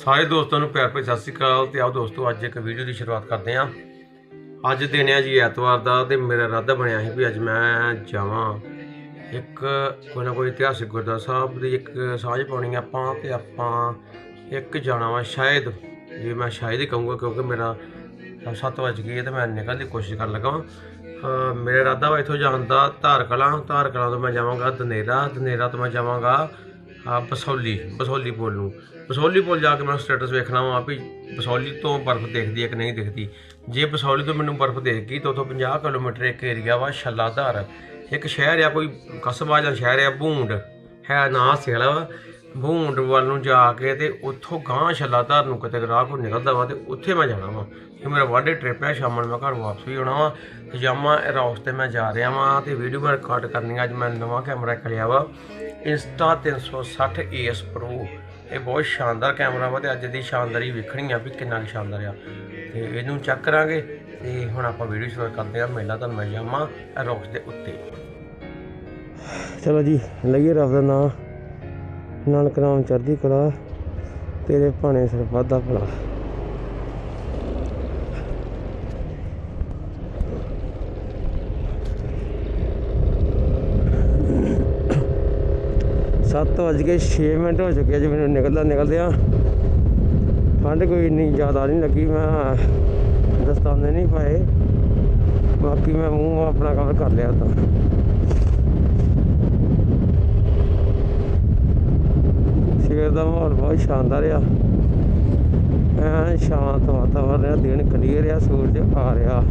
ਸਾਰੇ ਦੋਸਤਾਂ ਨੂੰ ਪਿਆਰ ਭਰੀ ਸਤਿ ਸ਼੍ਰੀ ਅਕਾਲ ਤੇ ਆਓ ਦੋਸਤੋ, ਅੱਜ ਇੱਕ ਵੀਡੀਓ ਦੀ ਸ਼ੁਰੂਆਤ ਕਰਦੇ ਹਾਂ। ਅੱਜ ਦਿਨ ਹੈ ਜੀ ਐਤਵਾਰ ਦਾ ਤੇ ਮੇਰਾ ਇਰਾਦਾ ਬਣਿਆ ਸੀ ਵੀ ਅੱਜ ਮੈਂ ਜਾਵਾਂ। ਇੱਕ ਕੋਈ ਨਾ ਕੋਈ ਇਤਿਹਾਸਿਕ ਗੁਰਦੁਆਰਾ ਸਾਹਿਬ ਦੀ ਇੱਕ ਸਾਂਝ ਪਾਉਣੀ ਆਪਾਂ ਤੇ ਆਪਾਂ ਇੱਕ ਜਾਣਾ ਵਾ ਸ਼ਾਇਦ। ਜੇ ਮੈਂ ਸ਼ਾਇਦ ਹੀ ਕਹੂੰਗਾ ਕਿਉਂਕਿ ਮੇਰਾ 7 ਵਜ ਗਈ ਹੈ ਤੇ ਮੈਂ ਨਿਕਲਣ ਦੀ ਕੋਸ਼ਿਸ਼ ਕਰਨ ਲੱਗਾ ਵਾਂ। ਮੇਰਾ ਇਰਾਦਾ ਵਾ ਇੱਥੋਂ ਜਾਣ ਦਾ ਧਾਰ ਕਲਾਂ ਤੋਂ ਮੈਂ ਜਾਵਾਂਗਾ, ਦਨੇਰਾ ਦਨੇਰਾ ਤੋਂ ਮੈਂ ਜਾਵਾਂਗਾ। ਆ ਬਸੌਲੀ ਬਸੌਲੀ ਪੁਲ ਨੂੰ। ਬਸੌਲੀ ਪੁਲ ਜਾ ਕੇ ਮੈਂ ਸਟੇਟਸ ਵੇਖਣਾ ਵਾ ਵੀ ਬਸੌਲੀ ਤੋਂ ਬਰਫ਼ ਦਿਖਦੀ ਹੈ ਕਿ ਨਹੀਂ ਦਿਖਦੀ। ਜੇ ਬਸੌਲੀ ਤੋਂ ਮੈਨੂੰ ਬਰਫ਼ ਦਿਖ ਗਈ ਤਾਂ ਉੱਥੋਂ 50 ਕਿਲੋਮੀਟਰ ਇੱਕ ਏਰੀਆ ਵਾ ਛੱਲਾਧਾਰ ਇੱਕ ਸ਼ਹਿਰ ਆ, ਕੋਈ ਕਸਬਾ ਜਾਂ ਸ਼ਹਿਰ ਆ ਬੂੰਡ ਹੈ ਨਾ ਸਿਆਲਾ ਵਾ। ਭੂੰਡ ਵੱਲ ਨੂੰ ਜਾ ਕੇ ਤੇ ਉੱਥੋਂ ਗਾਂ ਛੱਲਾਧਾਰ ਨੂੰ ਕਿਤੇ ਰਾਹ ਕੋ ਨਿਕਲਦਾ ਵਾ ਤੇ ਉੱਥੇ ਮੈਂ ਜਾਣਾ ਵਾ। ਇਹ ਮੇਰਾ ਵਾਡੇ ਟ੍ਰਿਪ ਹੈ ਸ਼ਾਮ ਨੂੰ ਮੈਂ ਘਰ ਵਾਪਸ ਵੀ ਆਉਣਾ ਵਾ। ਤੇ ਜਾਮਾ ਰੌਸ ਤੇ ਮੈਂ ਜਾ ਰਿਹਾ ਵਾਂ ਤੇ ਵੀਡੀਓ ਮੈਂ ਰਿਕਾਰਡ ਕਰਨੀ ਅੱਜ ਮੈਂ ਨਵਾਂ ਕੈਮਰਾ ਇੱਕ ਲਿਆ ਵਾ ਇੰਸਟਾ 360 AS Pro ਇਹ ਬਹੁਤ ਸ਼ਾਨਦਾਰ ਕੈਮਰਾ ਵਾ ਤੇ ਅੱਜ ਦੀ ਸ਼ਾਨਦਾਰੀ ਵੇਖਣੀ ਆ ਵੀ ਕਿੰਨਾ ਕੁ ਸ਼ਾਨਦਾਰ ਆ। ਤੇ ਇਹਨੂੰ ਚੈੱਕ ਕਰਾਂਗੇ ਤੇ ਹੁਣ ਆਪਾਂ ਵੀਡੀਓ ਸ਼ੁਰੂ ਕਰਦੇ ਆ, ਮੇਲਾ ਤਾਂ ਮੈਂ ਜਾਮਾ ਰੌਸ ਦੇ ਉੱਤੇ। ਚਲੋ ਜੀ, ਲਈਏ ਰੱਬ ਦਾ ਨਾਮ ਨਾਨਕ ਨਾਮ ਚੜ੍ਹਦੀ ਕਲਾ, ਤੇਰੇ ਭਾਣੇ ਸਿਰ ਵਾਧਾ ਭਲਾ। ਸੱਤ ਵੱਜ ਕੇ 6 ਮਿੰਟ ਹੋ ਚੁੱਕੇ ਆ ਜੀ, ਮੈਨੂੰ ਨਿਕਲਦਾ ਨਿਕਲਦਿਆਂ। ਠੰਡ ਕੋਈ ਇੰਨੀ ਜ਼ਿਆਦਾ ਨਹੀਂ ਲੱਗੀ, ਮੈਂ ਦਸਤਾਨੇ ਨਹੀਂ ਪਾਏ। ਬਾਕੀ ਮੈਂ ਮੂੰਹ ਆਪਣਾ ਕਵਰ ਕਰ ਲਿਆ ਤਾਂ। ਸਵੇਰ ਦਾ ਮਾਹੌਲ ਬਹੁਤ ਸ਼ਾਨਦਾਰ ਆ। ਐਨ ਸ਼ਾਂਤ ਵਾਤਾਵਰਨ ਆ, ਦਿਨ ਕਲੀਅਰ ਆ, ਸੂਰਜ ਆ ਰਿਹਾ।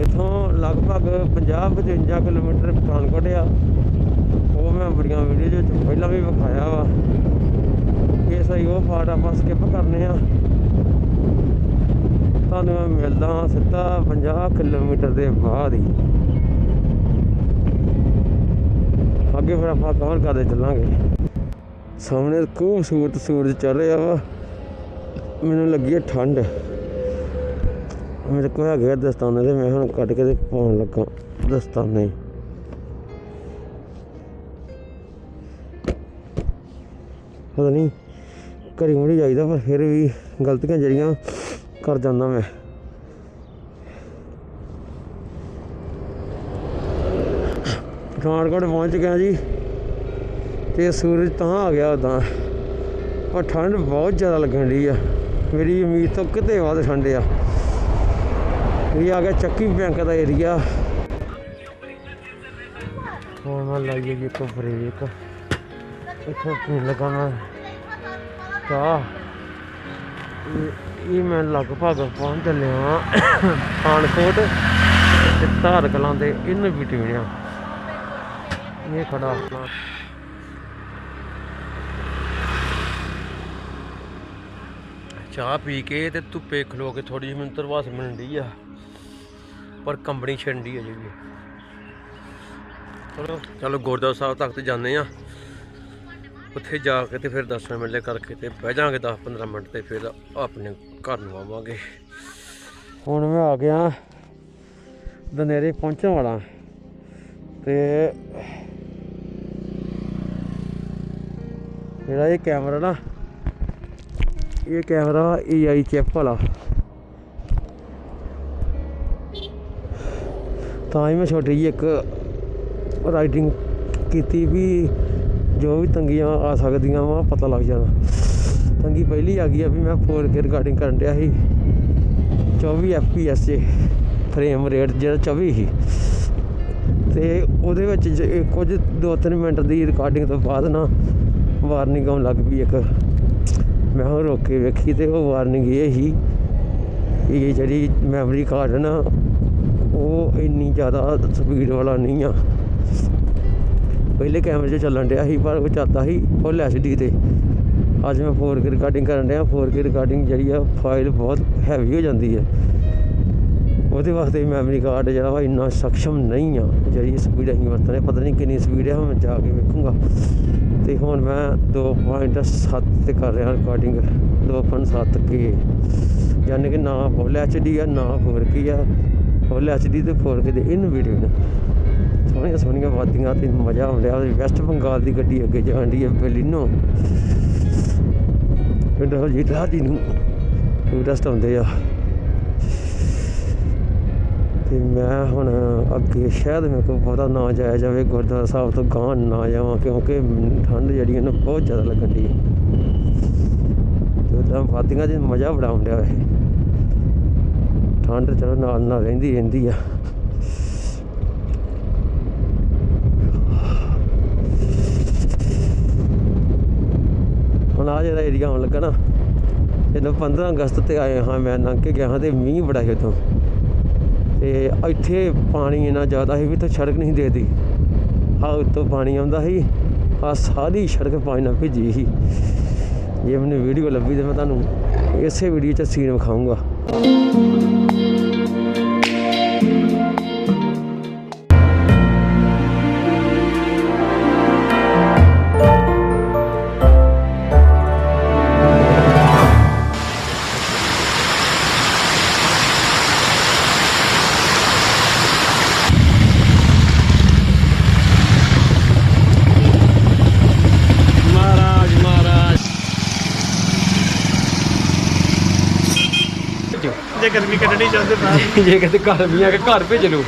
ਇਥੋਂ ਲਗਭਗ 50 55 ਕਿਲੋਮੀਟਰ ਪਠਾਨਕੋਟ ਆ। ਉਹ ਮੈਂ ਬੜੀਆਂ ਵੀਡੀਓ ਵਿੱਚ ਪਹਿਲਾਂ ਵੀ ਵਿਖਾਇਆ ਵਾ। ਇਹ ਸਹੀ ਉਹ ਫਾਟ ਆਪਾਂ ਸਕਿਪ ਕਰਨੇ ਆ। ਤੁਹਾਨੂੰ ਮੈਂ ਮਿਲਦਾ ਸਿੱਧਾ 50 ਕਿਲੋਮੀਟਰ ਦੇ ਬਾਅਦ ਹੀ। ਅੱਗੇ ਫਿਰ ਆਪਾਂ ਕਵਰ ਕਰਦੇ ਚੱਲਾਂਗੇ। ਸਾਹਮਣੇ ਖੂਬਸੂਰਤ ਸੂਰਜ ਚੱਲ ਰਿਹਾ ਵਾ। ਮੈਨੂੰ ਲੱਗੀ ਹੈ ਠੰਡ। ਮੇਰੇ ਕੋਲ ਹੈਗੇ ਆ ਦਸਤਾਨੇ ਤੇ ਮੈਂ ਹੁਣ ਕੱਢ ਕੇ ਤੇ ਪਾਉਣ ਲੱਗਾ ਦਸਤਾਨੇ। ਪਤਾ ਨਹੀਂ ਘਰੀ ਮੁੜੀ ਜਾਈਦਾ ਪਰ ਫਿਰ ਵੀ ਗਲਤੀਆਂ ਜਿਹੜੀਆਂ ਕਰ ਜਾਂਦਾ ਮੈਂ। ਪਠਾਨਕੋਟ ਪਹੁੰਚ ਗਿਆ ਜੀ, ਤੇ ਸੂਰਜ ਤਾਂ ਆ ਗਿਆ ਉਦਾਂ ਪਰ ਠੰਡ ਬਹੁਤ ਜ਼ਿਆਦਾ ਲੱਗਣ ਡਈ ਆ। ਮੇਰੀ ਉਮੀਦ ਤੋਂ ਕਿਤੇ ਵੱਧ ਠੰਡ ਆ। ਇਹ ਆ ਗਿਆ ਚੱਕੀ ਬੈਂਕ ਦਾ ਏਰੀਆ। ਹੁਣ ਮੈਂ ਲਾਈਏ ਜੀ ਇੱਕ ਬ੍ਰੇਕ। ਇੱਥੋਂ ਪੀਣ ਲੱਗਾ ਮੈਂ ਚਾਹ। ਇਹ- ਮੈਂ ਲਗਭਗ ਪਹੁੰਚ ਚੱਲਿਆ ਪਠਾਨਕੋਟ ਤੇ ਧਾਰ ਕਲਾਂ ਦੇ ਇਨ ਬਿਟਵੀਨ ਆ। ਇਹ ਖੜਾ ਆਪਣਾ। ਚਾਹ ਪੀ ਕੇ ਤੇ ਧੁੱਪੇ ਖਲੋ ਕੇ ਥੋੜੀ ਜਿਹੀ ਮੈਨੂੰ ਤਰਵਾਸ ਮਿਲਣ ਆ। ਪਰ ਕੰਬਣੀ ਛੰਡੀ ਹੈ ਜਿਹੜੀ। ਚਲੋ ਚਲੋ ਗੁਰਦੁਆਰਾ ਸਾਹਿਬ ਤੱਕ ਤੇ ਜਾਂਦੇ ਆ ਉੱਥੇ ਜਾ ਕੇ ਤੇ ਫਿਰ ਦਰਸ਼ਨ ਮੇਲੇ ਕਰਕੇ ਤੇ ਬਹਿ ਜਾਾਂਗੇ 10 15 ਮਿੰਟ ਤੇ ਫਿਰ ਆਪਣੇ ਘਰ ਨੂੰ ਆਵਾਂਗੇ। ਹੁਣ ਮੈਂ ਆ ਗਿਆ, ਦਨੇਰੇ ਪਹੁੰਚਣ ਵਾਲਾ। ਤੇ ਜਿਹੜਾ ਇਹ ਕੈਮਰਾ ਨਾ, ਇਹ ਕੈਮਰਾ AI ਚਿਪ ਵਾਲਾ। ਤਾਂ ਹੀ ਮੈਂ ਛੋਟੀ ਜਿਹੀ ਇੱਕ ਰਾਈਡਿੰਗ ਕੀਤੀ ਵੀ ਜੋ ਵੀ ਤੰਗੀਆਂ ਆ ਸਕਦੀਆਂ ਵਾ, ਪਤਾ ਲੱਗ ਜਾਣਾ। ਤੰਗੀ ਪਹਿਲੀ ਆ ਗਈ ਆ ਵੀ ਮੈਂ 4K ਰਿਕਾਰਡਿੰਗ ਕਰਨ ਡਿਆ ਸੀ। 24 FPS 'ਚ ਫਰੇਮ ਰੇਟ ਜਿਹੜਾ 24 ਸੀ। ਤੇ ਉਹਦੇ ਵਿੱਚ ਜ- ਕੁਝ 2-3 ਮਿੰਟ ਦੀ ਰਿਕਾਰਡਿੰਗ ਤੋਂ ਬਾਅਦ ਨਾ ਵਾਰਨਿੰਗ ਆਉਣ ਲੱਗ ਪਈ ਇੱਕ। ਮੈਂ ਉਹ ਰੋਕ ਕੇ ਵੇਖੀ ਤੇ ਉਹ ਵਾਰਨਿੰਗ ਇਹ ਸੀ ਇਹ ਜਿਹੜੀ ਮੈਮਰੀ ਕਾਰਡ ਨਾ, ਉਹ ਇੰਨੀ ਜ਼ਿਆਦਾ ਸਪੀਡ ਵਾਲਾ ਨਹੀਂ ਆ। ਪਹਿਲੇ ਕੈਮਰੇ 'ਚ ਚੱਲਣ ਡਿਆ ਸੀ, ਪਰ ਉਹ ਚੱਲਦਾ ਸੀ ਫੁੱਲ ਐਚਡੀ ਤੇ। ਅੱਜ ਮੈਂ 4K ਰਿਕਾਰਡਿੰਗ ਕਰਨ ਡਿਆ 4K ਰਿਕਾਰਡਿੰਗ ਜਿਹੜੀ ਆ ਫਾਈਲ ਬਹੁਤ ਹੈਵੀ ਹੋ ਜਾਂਦੀ ਹੈ ਉਹਦੇ ਵਾਸਤੇ ਮੈਮਰੀ ਕਾਰਡ ਜਿਹੜਾ ਵਾ, ਇੰਨਾ ਸક્ષਮ ਨਹੀਂ ਆ, ਜਿਹੜੀ ਸਪੀਡ ਅਸੀਂ ਵਰਤਦੇ ਪਤਾ ਨਹੀਂ ਕਿੰਨੀ ਸਪੀਡ ਹੈ ਹੁਣ ਮੈਂ ਜਾ ਕੇ ਵੇਖੂੰਗਾ। ਤੇ ਹੁਣ ਮੈਂ 2.7 ਤੇ ਕਰ ਰਿਹਾ ਰਿਕਾਰਡਿੰਗ 2.7 ਕੇ ਯਾਨੀ ਕਿ ਨਾ ਫੁੱਲ ਐਚਡੀ ਆ, ਨਾ 4K ਆ। ਫੁੱਲ ਐਚਡੀ ਤੇ 4K ਦੇ ਇਨ ਵੀਡੀਓ ਨੇ ਸੋਹਣੀਆਂ ਸੋਹਣੀਆਂ ਵਾਦੀਆਂ ਤੇ ਮਜ਼ਾ ਆਉਂਦਾ ਵੈਸਟ ਬੰਗਾਲ ਦੀ ਗੱਡੀ ਅੱਗੇ ਜਾਂਦੀ ਹੈ ਬੈਲਿਨੋ। ਪਿੰਡੋਂ ਜੀ ਰਾਜੀ ਨੂੰ ਟੂਰਿਸਟ ਆਉਂਦੇ ਆ। ਤੇ ਮੈਂ ਹੁਣ ਅੱਗੇ ਸ਼ਾਇਦ ਮੇਰੇ ਕੋਲ ਬਹੁਤਾ ਨਾ ਜਾਇਆ ਜਾਵੇ, ਗੁਰਦੁਆਰਾ ਸਾਹਿਬ ਤੋਂ ਗਾਂ ਨਾ ਜਾਵਾਂ ਕਿਉਂਕਿ ਠੰਡ ਜਿਹੜੀ ਹੈ ਨਾ ਬਹੁਤ ਜ਼ਿਆਦਾ ਲੱਗਣ ਦੀ ਤੇ ਉਦਾਂ ਵਾਦੀਆਂ 'ਚ ਮਜ਼ਾ ਬੜਾ ਆਉਂਦਾ ਵੈਸੇ ਠੰਡ ਚਲੋ ਨਾਲ ਨਾਲ ਰਹਿੰਦੀ ਰਹਿੰਦੀ ਆ। ਹੁਣ ਏਰੀਆ ਆਉਣ ਲੱਗਾ ਨਾ ਜਦੋਂ 15 ਅਗਸਤ ਤੇ ਆਏ ਹਾਂ, ਮੈਂ ਲੰਘ ਕੇ ਗਿਆ ਹਾਂ ਤੇ ਮੀਂਹ ਬੜਾ ਸੀ ਉਦੋਂ ਤੇ ਇੱਥੇ ਪਾਣੀ ਇੰਨਾ ਜ਼ਿਆਦਾ ਸੀ ਵੀ ਤਾਂ ਸੜਕ ਨਹੀਂ ਦੇਦੀ ਆ ਉੱਤੋਂ ਪਾਣੀ ਆਉਂਦਾ ਸੀ ਆ ਸਾਰੀ ਸੜਕ ਪਾਣੀ ਨਾਲ ਭਿੱਜੀ ਸੀ। ਜੇ ਮੈਨੂੰ ਵੀਡੀਓ ਲੱਭੀ ਤੇ ਮੈਂ ਤੁਹਾਨੂੰ ਇਸੇ ਵੀਡੀਓ 'ਚ ਸੀਨ ਵਿਖਾਊਂਗਾ। ਜੇ ਗਰਮੀ ਕੱਢਣੀ ਚਾਹੁੰਦੇ ਬਾਹਰ ਜੇ ਕਿਤੇ ਘਰ ਵੀ ਆ ਕੇ ਘਰ ਭੇਜ ਲਓ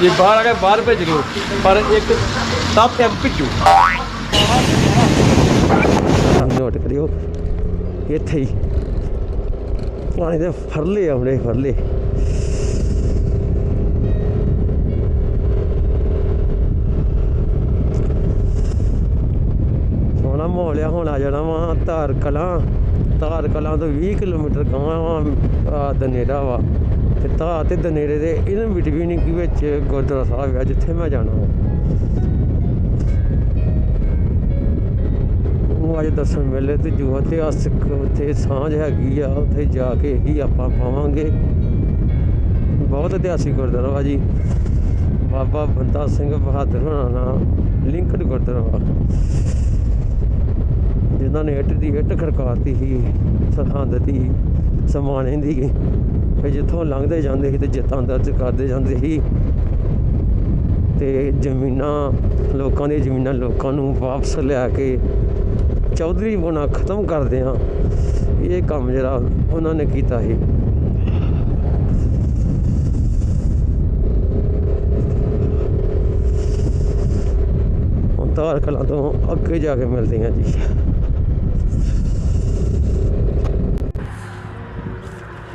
ਜੇ ਬਾਹਰ ਆ ਕੇ ਬਾਹਰ ਭੇਜ ਲਓ ਪਰ ਇੱਕ ਸਭ ਤੇ ਭੇਜੋ। ਨੋਟ ਕਰਿਓ ਇੱਥੇ ਹੀ। ਪਾਣੀ ਦੇ ਫਰਲੇ ਆਉਣੇ ਫਰਲੇ। ਸੋਹਣਾ ਮਾਹੌਲ ਆ ਹੁਣ ਆ ਜਾਣਾ ਵਾ ਧਾਰ ਕਲਾਂ। ਧਾਰ ਕਲਾਂ ਤੋਂ 20 ਕਿਲੋਮੀਟਰ ਗਾਂ ਦਨੇਰਾ ਵਾ। ਤੇ ਧਾਰ ਤੇ ਦਨੇਰੇ ਦੇ ਇਨ ਬਿਟਵੀਨ ਕੀ ਵਿੱਚ ਗੁਰਦੁਆਰਾ ਸਾਹਿਬ ਆ, ਜਿੱਥੇ ਮੈਂ ਜਾਣਾ ਵਾ। ਉਹ ਅੱਜ ਦਰਸ਼ਨ ਮੇਲੇ ਤੇ ਜੋ ਇਤਿਹਾਸਕ ਉੱਥੇ ਸਾਂਝ ਹੈਗੀ ਆ, ਉੱਥੇ ਜਾ ਕੇ ਹੀ ਆਪਾਂ ਪਾਵਾਂਗੇ। ਬਹੁਤ ਇਤਿਹਾਸਿਕ ਗੁਰਦੁਆਰਾ ਵਾ ਜੀ। ਬਾਬਾ ਬੰਦਾ ਸਿੰਘ ਬਹਾਦਰ ਹੋਣਾ ਨਾਲ ਲਿੰਕਡ ਗੁਰਦੁਆਰਾ ਵਾ। ਜਿਨ੍ਹਾਂ ਨੇ ਇੱਟ ਦੀ ਇੱਟ ਖੜਕਾਤੀ ਸੀ, ਸਰਹੰਦ ਦੀ, ਸਮਾਣੇ ਦੀ ਫਿਰ ਜਿੱਥੋਂ ਲੰਘਦੇ ਜਾਂਦੇ ਸੀ ਤੇ ਜਿੱਤਾਂ ਦਰਜ ਕਰਦੇ ਜਾਂਦੇ ਸੀ। ਤੇ ਜ਼ਮੀਨਾਂ, ਲੋਕਾਂ ਦੀਆਂ ਜ਼ਮੀਨਾਂ ਲੋਕਾਂ ਨੂੰ ਵਾਪਸ ਲਿਆ ਕੇ ਚੌਧਰੀ ਬਣਾ ਖਤਮ ਕਰਦੇ ਆ। ਇਹ ਕੰਮ ਜਿਹੜਾ ਉਹਨਾਂ ਨੇ ਕੀਤਾ ਸੀ। ਹੁਣ ਧਾਰ ਕਲਾਂ ਤੋਂ ਅੱਗੇ ਜਾ ਕੇ ਮਿਲਦੇ ਆ ਜੀ।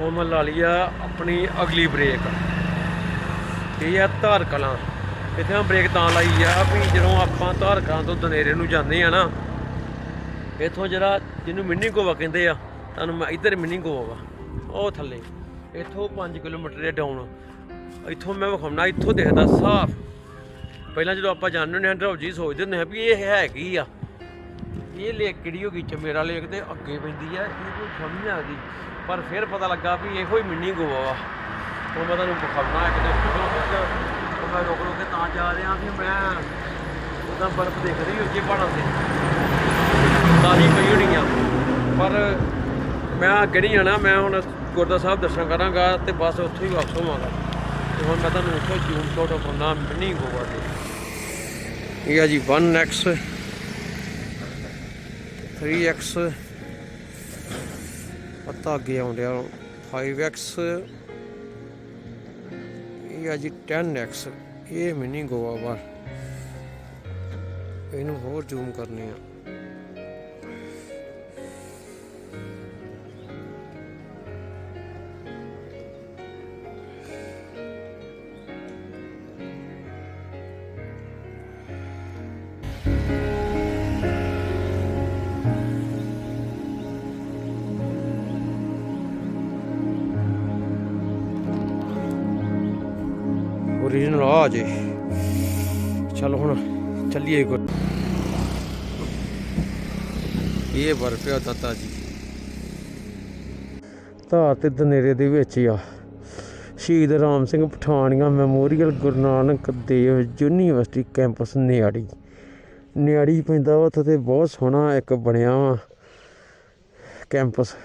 ਹੁਣ ਮੈਂ ਲਾ ਲਈ ਆ ਆਪਣੀ ਅਗਲੀ ਬ੍ਰੇਕ ਇਹ ਆ ਧਾਰ ਕਲਾਂ। ਇੱਥੇ ਮੈਂ ਬ੍ਰੇਕ ਤਾਂ ਲਾਈ ਆ ਵੀ ਜਦੋਂ ਆਪਾਂ ਧਾਰ ਕਲਾਂ ਤੋਂ ਦਨੇਰੇ ਨੂੰ ਜਾਂਦੇ ਆ ਨਾ, ਇੱਥੋਂ ਜਿਹੜਾ ਜਿਹਨੂੰ ਮਿੰਨੀ ਗੋਵਾ ਕਹਿੰਦੇ ਆ, ਤੁਹਾਨੂੰ ਮੈਂ ਇੱਧਰ ਮਿੰਨੀ ਗੋਵਾ ਵਾ, ਉਹ ਥੱਲੇ। ਇੱਥੋਂ 5 ਕਿਲੋਮੀਟਰ ਦੇ ਡਾਊਨ ਇੱਥੋਂ ਮੈਂ ਵਿਖਾਉਣਾ, ਇੱਥੋਂ ਦਿਖਦਾ ਸਾਫ਼। ਪਹਿਲਾਂ ਜਦੋਂ ਆਪਾਂ ਜਾਂਦੇ ਹੁੰਦੇ ਹਾਂ ਡਰੌਜੀ ਸੋਚਦੇ ਹੁੰਦੇ ਹਾਂ ਵੀ ਇਹ ਹੈ ਕੀ ਆ। ਇਹ ਲੇਕ ਕਿਹੜੀ ਹੋ ਗਈ? ਚਮੇਰਾ ਲੇਕ ਦੇ ਅੱਗੇ ਪੈਂਦੀ ਆ ਇਹ ਕੋਈ ਸਮਝ ਨਹੀਂ ਆਉਂਦੀ ਪਰ ਫਿਰ ਪਤਾ ਲੱਗਾ ਵੀ ਇਹੋ ਹੀ ਮਿੰਨੀ ਗੋਆ ਵਾ। ਹੁਣ ਮੈਂ ਤੁਹਾਨੂੰ ਵਿਖਾਉਣਾ ਇੱਕ ਦੋ ਫੋਟੋ ਮੈਂ ਰੁਕ ਰੁਕ ਕੇ ਤਾਂ ਜਾ ਰਿਹਾ ਵੀ ਮੈਂ ਉਹਦਾ ਬਰਫ਼ ਦੇਖ ਰਹੀ ਉੱਚੇ ਪਹਾੜਾਂ ਤੇ। ਤਾਰੀ ਪਈ ਹੋਣੀ ਆ। ਪਰ ਮੈਂ ਅੱਗੇ ਨਹੀਂ ਜਾਣਾ, ਮੈਂ ਹੁਣ ਗੁਰਦਾ ਸਾਹਿਬ ਦਰਸ਼ਨ ਕਰਾਂਗਾ ਤੇ ਬਸ ਉੱਥੋਂ ਹੀ ਵਾਪਸ ਹੋਵਾਂਗਾ। ਤੇ ਹੁਣ ਮੈਂ ਤੁਹਾਨੂੰ ਉੱਥੋਂ ਜੂਮ ਸ਼ਾਟ ਪਾਉਣਾ ਮਿੰਨੀ ਗੋਆ ਤੇ। ਇਹ ਆ ਜੀ 1x 3x ਪਤਾ ਅੱਗੇ ਆਉਂਦਿਆ 5x ਇਹ ਆ ਜੀ 10x ਇਹ ਮਿਨੀ ਗੋਆ ਵਾ ਇਹਨੂੰ ਹੋਰ ਜ਼ੂਮ ਕਰਨੇ ਆ। ਇਹ ਬਰਫਿਆ ਜੀ। ਧਾਰ ਤੇ ਦਨੇਰੇ ਦੇ ਵਿੱਚ ਹੀ ਆ। Shaheed Ram Singh Pathania memorial Guru Nanak Dev university campus Niari. Niari ਪੈਂਦਾ ਵਾ, ਉੱਥੇ ਤੇ ਬਹੁਤ ਸੋਹਣਾ ਇੱਕ ਬਣਿਆ ਵਾ ਕੈਂਪਸ,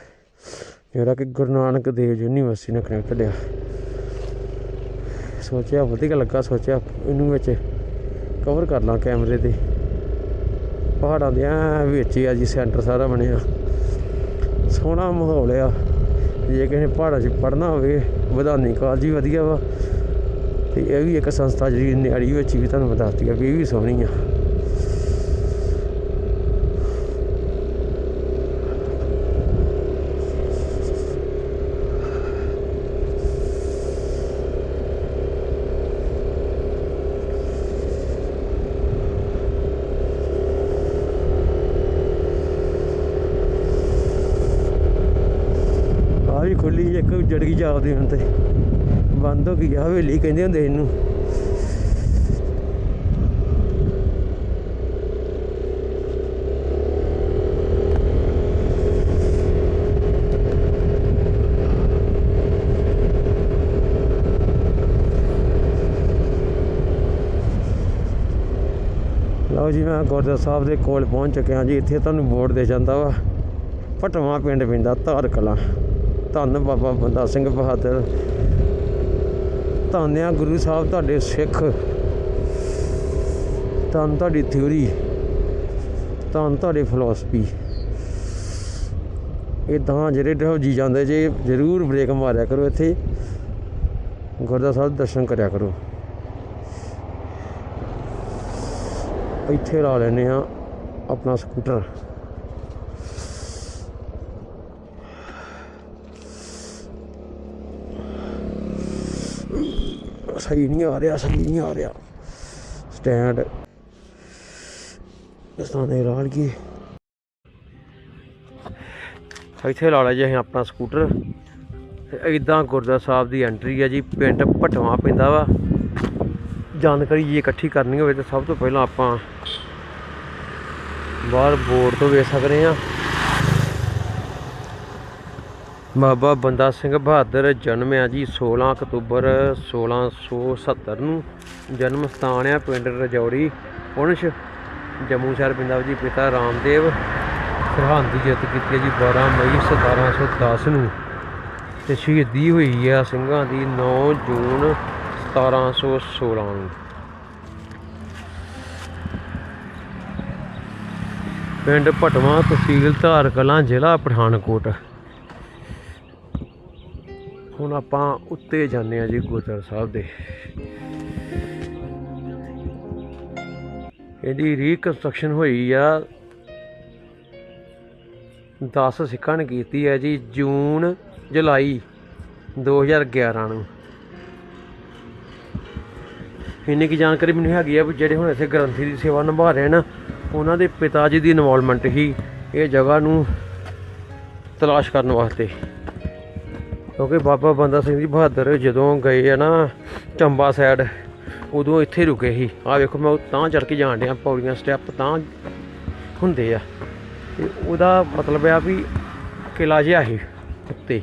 ਜਿਹੜਾ ਕਿ ਗੁਰੂ ਨਾਨਕ ਦੇਵ ਯੂਨੀਵਰਸਿਟੀ ਨੇ ਕਨੈਕਟ ਲਿਆ ਸੋਚਿਆ, ਵਧੀਆ ਲੱਗਾ ਸੋਚਿਆ, ਇਹਨੂੰ ਵਿੱਚ ਕਵਰ ਕਰ ਲਾਂ ਕੈਮਰੇ ਦੇ ਪਹਾੜਾਂ ਦੇ ਐਂ ਵਿੱਚ ਹੀ ਆ ਜੀ ਸੈਂਟਰ ਸਾਰਾ ਬਣਿਆ। ਸੋਹਣਾ ਮਾਹੌਲ ਆ। ਜੇ ਕਿਸੇ ਨੇ ਪਹਾੜਾਂ 'ਚ ਪੜ੍ਹਨਾ ਹੋਵੇ, ਵਧਾਨੀ ਕਾਲਜ ਵੀ ਵਧੀਆ ਵਾ। ਤੇ ਇਹ ਵੀ ਇੱਕ ਸੰਸਥਾ ਜਿਹੜੀ ਨਿਆੜੀ ਵਿੱਚ ਵੀ ਤੁਹਾਨੂੰ ਮੈਂ ਦੱਸਦੀ ਆ, ਵੀ ਇਹ ਵੀ ਸੋਹਣੀ ਆ ਆ ਵੀ ਖੁੱਲੀ ਇੱਕ ਜੜ ਗਈ ਜਾਪਦੀ ਹੁਣ ਤੇ। ਬੰਦ ਹੋ ਗਈ ਆ, ਹਵੇਲੀ ਕਹਿੰਦੇ ਹੁੰਦੇ ਇਹਨੂੰ। ਲਓ ਜੀ, ਮੈਂ ਗੁਰਦੁਆਰਾ ਸਾਹਿਬ ਦੇ ਕੋਲ ਪਹੁੰਚ ਚੁੱਕਿਆ ਜੀ। ਇੱਥੇ ਤੁਹਾਨੂੰ ਬੋਰਡ ਦੇ ਜਾਂਦਾ ਵਾ। ਪਟਵਾ ਪਿੰਡ ਪੈਂਦਾ ਧਾਰ ਕਲਾਂ ਧੰਨ ਬਾਬਾ ਬੰਦਾ ਸਿੰਘ ਬਹਾਦਰ। ਧੰਨ ਆ ਗੁਰੂ ਸਾਹਿਬ ਤੁਹਾਡੇ ਸਿੱਖ। ਧੰਨ ਤੁਹਾਡੀ ਥਿਉਰੀ ਧੰਨ ਤੁਹਾਡੀ ਫਿਲਾਸਫੀ ਤਾਂ ਜਿਹੜੇ ਢੋ ਜੀ ਜਾਂਦੇ ਜੇ, ਜ਼ਰੂਰ ਬ੍ਰੇਕ ਮਾਰਿਆ ਕਰੋ ਇੱਥੇ। ਗੁਰਦੁਆਰਾ ਸਾਹਿਬ ਦਰਸ਼ਨ ਕਰਿਆ ਕਰੋ। ਇੱਥੇ ਲਾ ਲੈਨੇ ਆ ਆਪਣਾ ਸਕੂਟਰ ਸਹੀ ਨਹੀਂ ਆ ਰਿਹਾ, ਸਹੀ ਨਹੀਂ ਆ ਰਿਹਾ। ਸਟੈਂਡ ਇਸ ਤਰ੍ਹਾਂ ਦੇ ਰਾਲ ਕੀ ਇੱਥੇ ਲਾ ਲਿਆ ਜੀ ਅਸੀਂ ਆਪਣਾ ਸਕੂਟਰ। ਤੇ ਇਦਾਂ ਗੁਰਦੁਆਰਾ ਸਾਹਿਬ ਦੀ ਐਂਟਰੀ ਹੈ ਜੀ, ਪਿੰਡ ਭਟਵਾ ਪੈਂਦਾ ਵਾ। ਜਾਣਕਾਰੀ ਜੇ ਇਕੱਠੀ ਕਰਨੀ ਹੋਵੇ ਤਾਂ ਸਭ ਤੋਂ ਪਹਿਲਾਂ ਆਪਾਂ ਬਾਹਰ ਬੋਰਡ ਤੋਂ ਵੇਖ ਸਕਦੇ ਹਾਂ। ਬਾਬਾ ਬੰਦਾ ਸਿੰਘ ਬਹਾਦਰ ਜਨਮ ਆ ਜੀ 16 ਅਕਤੂਬਰ 1670 ਨੂੰ ਜਨਮ ਸਥਾਨ ਆ ਪਿੰਡ ਰਜੌੜੀ ਪੁਣਛ ਜੰਮੂ ਸ਼ਹਿਰ ਪੈਂਦਾ ਜੀ ਪਿਤਾ ਰਾਮਦੇਵ ਸਰਹੰਦ ਦੀ ਜਿੱਤ ਕੀਤੀ ਹੈ ਜੀ 12 ਮਈ 1710 ਨੂੰ। ਤੇ ਸ਼ਹੀਦੀ ਹੋਈ ਆ ਸਿੰਘਾਂ ਦੀ 9 ਜੂਨ 1716 ਨੂੰ। ਪਿੰਡ ਭਟਵਾ ਤਹਿਸੀਲ ਧਾਰ ਕਲਾਂ ਜ਼ਿਲ੍ਹਾ ਪਠਾਨਕੋਟ। ਹੁਣ ਆਪਾਂ ਉੱਤੇ ਜਾਂਦੇ ਆ ਜੀ ਗੁਰਦੁਆਰਾ ਸਾਹਿਬ ਦੇ। ਇਹਦੀ ਰੀਕਨਸਟਰਕਸ਼ਨ ਹੋਈ ਆ। 10 ਸਿੱਖਾਂ ਨੇ ਕੀਤੀ ਹੈ ਜੀ ਜੂਨ, ਜੁਲਾਈ 2011 ਨੂੰ। ਇੰਨੀ ਕੀ ਜਾਣਕਾਰੀ ਮੈਨੂੰ ਹੈਗੀ ਆ ਵੀ ਜਿਹੜੇ ਹੁਣ ਇੱਥੇ ਗ੍ਰੰਥੀ ਦੀ ਸੇਵਾ ਨਿਭਾ ਰਹੇ ਨਾ, ਉਹਨਾਂ ਦੇ ਪਿਤਾ ਜੀ ਦੀ ਇਨਵੋਲਵਮੈਂਟ ਹੀ ਇਹ ਜਗ੍ਹਾ ਨੂੰ ਤਲਾਸ਼ ਕਰਨ ਵਾਸਤੇ। ਕਿਉਂਕਿ ਬਾਬਾ ਬੰਦਾ ਸਿੰਘ ਜੀ ਬਹਾਦਰ ਜਦੋਂ ਗਏ ਆ ਨਾ ਚੰਬਾ ਸਾਈਡ ਉਦੋਂ ਇੱਥੇ ਰੁਕੇ ਸੀ। ਆ ਵੇਖੋ, ਮੈਂ ਉਹ ਤਾਂ ਚੜ ਕੇ ਜਾਣ ਡਿਆ, ਪੌੜੀਆਂ ਸਟੈਪ ਤਾਂ ਹੁੰਦੇ ਆ। ਤੇ ਉਹਦਾ ਮਤਲਬ ਆ ਵੀ ਕਿਲਾ ਜਿਹਾ ਸੀ ਉੱਤੇ।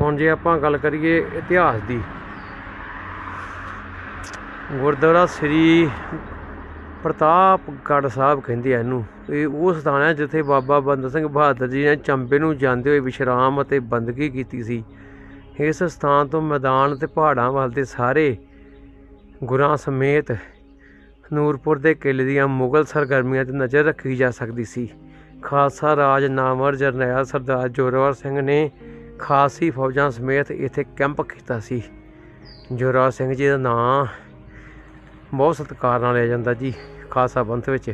ਹੁਣ ਜੇ ਆਪਾਂ ਗੱਲ ਕਰੀਏ ਇਤਿਹਾਸ ਦੀ, ਗੁਰਦੁਆਰਾ ਸ੍ਰੀ ਪ੍ਰਤਾਪਗੜ੍ਹ ਸਾਹਿਬ ਕਹਿੰਦੇ ਆ ਇਹਨੂੰ ਇਹ ਉਹ ਸਥਾਨ ਹੈ ਜਿੱਥੇ ਬਾਬਾ ਬੰਦਾ ਸਿੰਘ ਬਹਾਦਰ ਜੀ ਨੇ ਚੰਬੇ ਨੂੰ ਜਾਂਦੇ ਹੋਏ ਵਿਸ਼ਰਾਮ ਅਤੇ ਬੰਦਗੀ ਕੀਤੀ ਸੀ। ਇਸ ਸਥਾਨ ਤੋਂ ਮੈਦਾਨ ਤੇ ਪਹਾੜਾਂ ਵੱਲ ਦੇ ਸਾਰੇ ਗੁਰਾਂ ਸਮੇਤ ਨੂਰਪੁਰ ਦੇ ਕਿਲੇ ਦੀਆਂ ਮੁਗਲ ਸਰਗਰਮੀਆਂ ਤੇ ਨਜ਼ਰ ਰੱਖੀ ਜਾ ਸਕਦੀ ਸੀ। ਖਾਲਸਾ ਰਾਜ ਨਾਮਰ ਜਰਨੈਲ ਸਰਦਾਰ ਜੋਰਾਵਰ ਸਿੰਘ ਨੇ ਖਾਲਸੀ ਫੌਜਾਂ ਸਮੇਤ ਇੱਥੇ ਕੈਂਪ ਕੀਤਾ ਸੀ। ਜੋਰਾਵਰ ਸਿੰਘ ਜੀ ਦਾ ਨਾਂ ਬਹੁਤ ਸਤਿਕਾਰ ਨਾਲ ਲਿਆ ਜਾਂਦਾ ਜੀ, ਖਾਲਸਾ ਪੰਥ ਵਿੱਚ।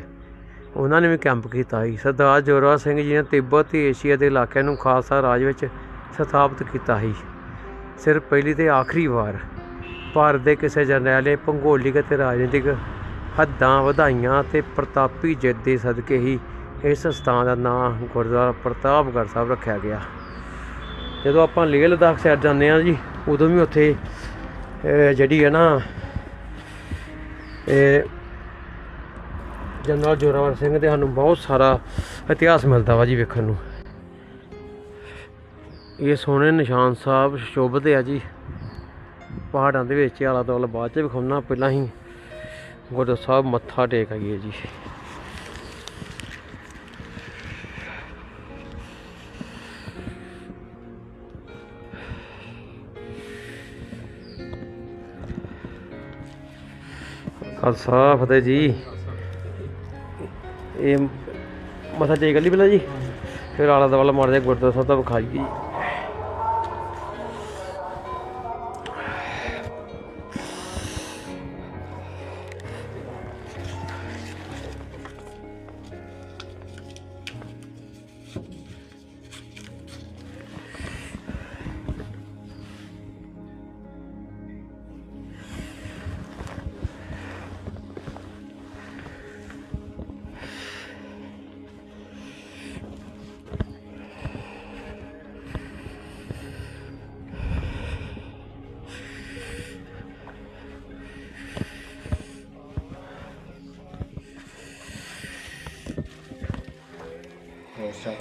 ਉਹਨਾਂ ਨੇ ਵੀ ਕੈਂਪ ਕੀਤਾ ਸੀ। ਸਰਦਾਰ ਜੋਰਾਵਰ ਸਿੰਘ ਜੀ ਨੇ ਤਿੱਬਤ ਤੇ ਏਸ਼ੀਆ ਦੇ ਇਲਾਕਿਆਂ ਨੂੰ ਖਾਲਸਾ ਰਾਜ ਵਿੱਚ ਸਥਾਪਿਤ ਕੀਤਾ ਸੀ। ਸਿਰਫ ਪਹਿਲੀ ਤੇ ਆਖਰੀ ਵਾਰ ਭਾਰਤ ਦੇ ਕਿਸੇ ਜਰਨੈਲ ਨੇ ਭੂਗੋਲਿਕ ਅਤੇ ਰਾਜਨੀਤਿਕ ਹੱਦਾਂ, ਵਧਾਈਆਂ ਤੇ ਪ੍ਰਤਾਪੀ ਜਿੱਤ ਦੇ ਸਦਕੇ ਹੀ ਇਸ ਸਥਾਨ ਦਾ ਨਾਮ ਗੁਰਦੁਆਰਾ ਪ੍ਰਤਾਪਗੜ੍ਹ ਸਾਹਿਬ ਰੱਖਿਆ ਗਿਆ। ਜਦੋਂ ਆਪਾਂ ਲੇਹ ਲਦਾਖ ਸਾਈਡ ਜਾਂਦੇ ਆ ਜੀ, ਉਦੋਂ ਵੀ ਉੱਥੇ ਜਿਹੜੀ ਹੈ ਨਾ ਇਹ ਜਨਰਲ ਜੋਰਾਵਰ ਸਿੰਘ ਦੇ ਸਾਨੂੰ ਬਹੁਤ ਸਾਰਾ ਇਤਿਹਾਸ ਮਿਲਦਾ ਵਾ ਜੀ ਵੇਖਣ ਨੂੰ। ਇਹ ਸੋਹਣੇ ਨਿਸ਼ਾਨ ਸਾਹਿਬ ਸ਼ੋਭਤ ਆ ਜੀ। ਪਹਾੜਾਂ ਦੇ ਵਿੱਚ ਆਲਾ ਦੁਆਲਾ ਬਾਅਦ ਚ ਵਿਖਾਉਣਾ ਪਹਿਲਾਂ ਹੀ ਗੁਰਦੁਆਰਾ ਸਾਹਿਬ ਮੱਥਾ ਟੇਕ ਆਈਏ ਜੀ। ਖਾਲਸਾ ਫਤਿਹ ਜੀ। ਇਹ ਮੱਥਾ ਟੇਕ ਲਈ ਪਹਿਲਾਂ ਜੀ। ਫਿਰ ਆਲਾ ਦਵਾਲਾ ਮਾਰਦੇ ਗੁਰਦੁਆਰਾ ਸਾਹਿਬ ਦਾ ਵਿਖਾਈ ਜੀ।